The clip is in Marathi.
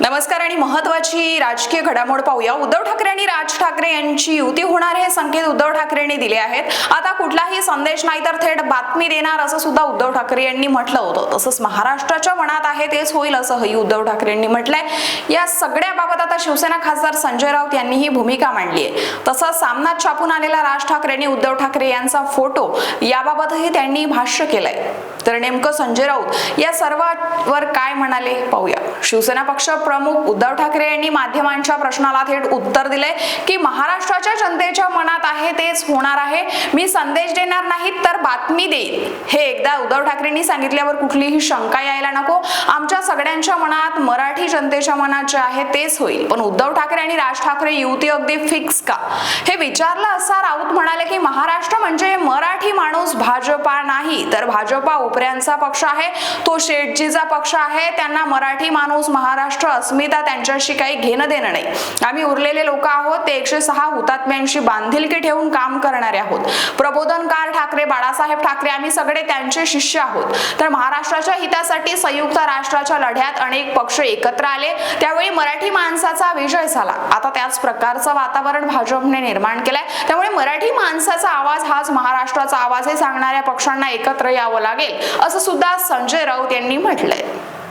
नमस्कार आणि महत्वाची राजकीय घडामोड पाहूया. उद्धव ठाकरे आणि राज ठाकरे यांची युती होणार हे संकेत उद्धव ठाकरेंनी दिले आहेत. आता कुठलाही संदेश नाही तर थेट बातमी देणार असं सुद्धा उद्धव ठाकरे यांनी म्हटलं होतं. तसंच महाराष्ट्राच्या मनात आहे तेच होईल असंही उद्धव ठाकरेंनी म्हटलंय. या सगळ्याबाबत आता शिवसेना खासदार संजय राऊत यांनी ही भूमिका मांडली आहे. तसंच सामनात छापून आलेला राज ठाकरेंनी उद्धव ठाकरे यांचा फोटो याबाबतही त्यांनी भाष्य केलंय. तर नेमकं संजय राऊत या सर्वावर काय म्हणाले पाहूया. शिवसेना पक्ष प्रमुख उद्धव ठाकरे यांनी माध्यमांच्या प्रश्नाला थेट उत्तर दिले की महाराष्ट्राच्या जनतेच्या मनात आहे तेच होणार आहे. मी संदेश देणार नाही तर बातमी देईल हे एकदा उद्धव ठाकरेंनी सांगितल्यावर कुठलीही शंका यायला नको. आमच्या सगळ्यांच्या मनात मराठी जनतेच्या मनात जे आहे तेच होईल. पण उद्धव ठाकरे आणि राज ठाकरे युती अगदी फिक्स का? हे विचारलं असा राऊत म्हणाले की महाराष्ट्र मराठी माणूस भाजपा नाही तर भाजपा उपऱ्यांचा पक्ष आहे. तो शेटजीचा पक्ष आहे. त्यांना मराठी माणूस महाराष्ट्र अस्मिता त्यांच्याशी काही घेणं देणं नाही. आम्ही उरलेले लोक आहोत. ते एकशे सहा हुतात्म्यांशी बांधिलकी ठेवून काम करणारे आहोत. प्रबोधनकार ठाकरे बाळासाहेब ठाकरे आम्ही सगळे त्यांचे शिष्य आहोत. तर महाराष्ट्राच्या हितासाठी संयुक्त राष्ट्राच्या लढ्यात अनेक पक्ष एकत्र आले. त्यावेळी मराठी माणसाचा विजय झाला. आता त्याच प्रकारचं वातावरण भाजपने निर्माण केलंय. त्यामुळे मराठी माणसाचा आवाज हाच महाराष्ट्राचा आवाज हे सांगणाऱ्या पक्षांना एकत्र यावं लागेल असं सुद्धा संजय राऊत यांनी म्हटलंय.